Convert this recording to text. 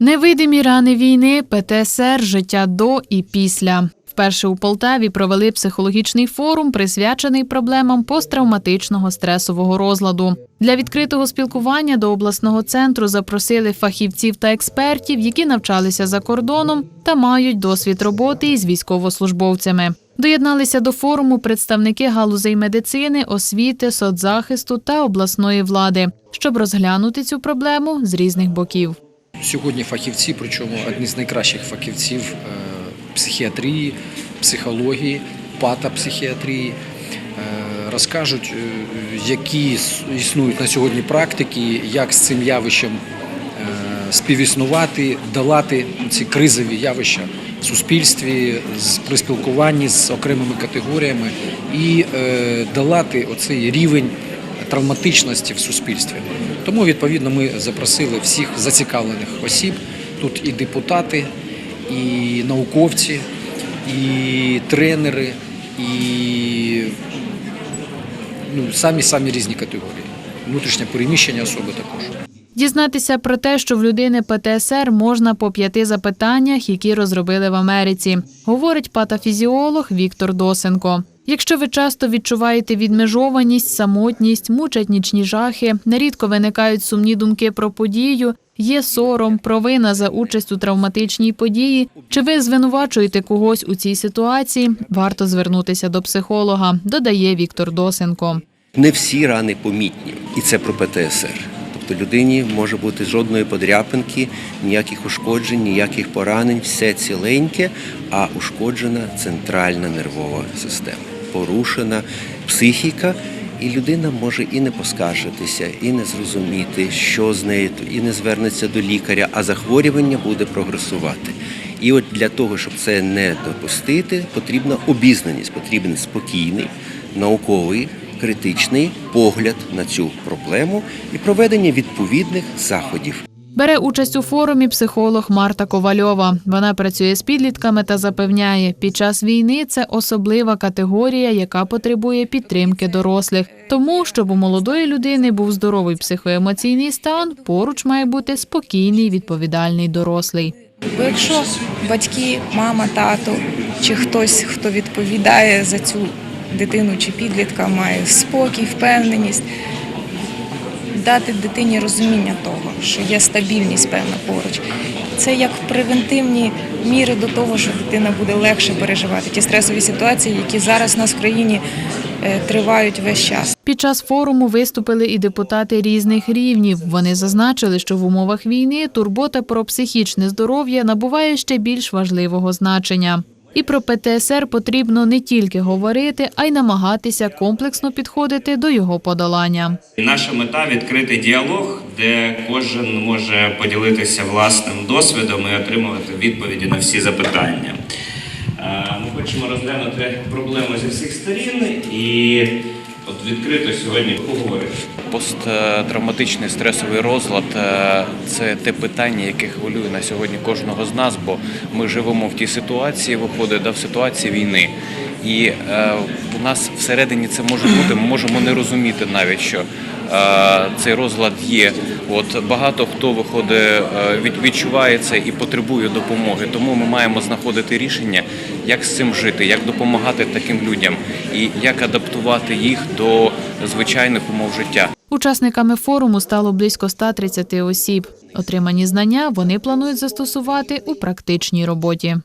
Невидимі рани війни, ПТСР, життя до і після. Вперше у Полтаві провели психологічний форум, присвячений проблемам посттравматичного стресового розладу. Для відкритого спілкування до обласного центру запросили фахівців та експертів, які навчалися за кордоном та мають досвід роботи із військовослужбовцями. Доєдналися до форуму представники галузей медицини, освіти, соцзахисту та обласної влади, щоб розглянути цю проблему з різних боків. Сьогодні фахівці, причому одні з найкращих фахівців е, психіатрії, психології, патопсихіатрії, е, розкажуть, е, які існують на сьогодні практики, як з цим явищем співіснувати, долати ці кризові явища в суспільстві, при спілкуванні з окремими категоріями і долати оцей рівень травматичності в суспільстві. Тому відповідно ми запросили всіх зацікавлених осіб. Тут і депутати, і науковці, і тренери, і ну, самі самі різні категорії. Внутрішнє переміщення особи також. Дізнатися про те, що в людини ПТСР можна по п'яти запитаннях, які розробили в Америці, говорить патофізіолог Віктор Досенко. Якщо ви часто відчуваєте відмежованість, самотність, мучать нічні жахи, нерідко виникають сумні думки про подію, є сором, провина за участь у травматичній події, чи ви звинувачуєте когось у цій ситуації, варто звернутися до психолога, додає Віктор Досенко. Не всі рани помітні, і це про ПТСР. Тобто людині може бути жодної подряпинки, ніяких ушкоджень, ніяких поранень, все ціленьке, а ушкоджена центральна нервова система, порушена психіка, і людина може і не поскаржитися, і не зрозуміти, що з нею, і не звернеться до лікаря, а захворювання буде прогресувати. І от для того, щоб це не допустити, потрібна обізнаність, потрібен спокійний, науковий, критичний погляд на цю проблему і проведення відповідних заходів. Бере участь у форумі психолог Марта Ковальова. Вона працює з підлітками та запевняє, під час війни це особлива категорія, яка потребує підтримки дорослих. Тому, щоб у молодої людини був здоровий психоемоційний стан, поруч має бути спокійний, відповідальний дорослий. Бо якщо батьки, мама, тато чи хтось, хто відповідає за цю дитину чи підлітка, має спокій, впевненість, дати дитині розуміння того, що є стабільність певна поруч. Це як превентивні міри до того, що дитина буде легше переживати ті стресові ситуації, які зараз у нас в країні е, тривають весь час. Під час форуму виступили і депутати різних рівнів. Вони зазначили, що в умовах війни турбота про психічне здоров'я набуває ще більш важливого значення. І про ПТСР потрібно не тільки говорити, а й намагатися комплексно підходити до його подолання. Наша мета відкрити діалог, де кожен може поділитися власним досвідом і отримувати відповіді на всі запитання. Е, Ми хочемо розглянути проблему зі всіх сторін і от відкрито сьогодні поговорити. Посттравматичний стресовий розлад е, це те питання, яке хвилює на сьогодні кожного з нас, бо ми живемо в тій ситуації, виходить да, в ситуації війни. І е, у нас всередині це може бути, ми можемо не розуміти навіть, що е, цей розлад є. От багато хто виходить, е, від, відчуває це і потребує допомоги. Тому ми маємо знаходити рішення, як з цим жити, як допомагати таким людям і як адаптувати їх до звичайних умов життя. Учасниками форуму стало близько 130 осіб. Отримані знання вони планують застосувати у практичній роботі.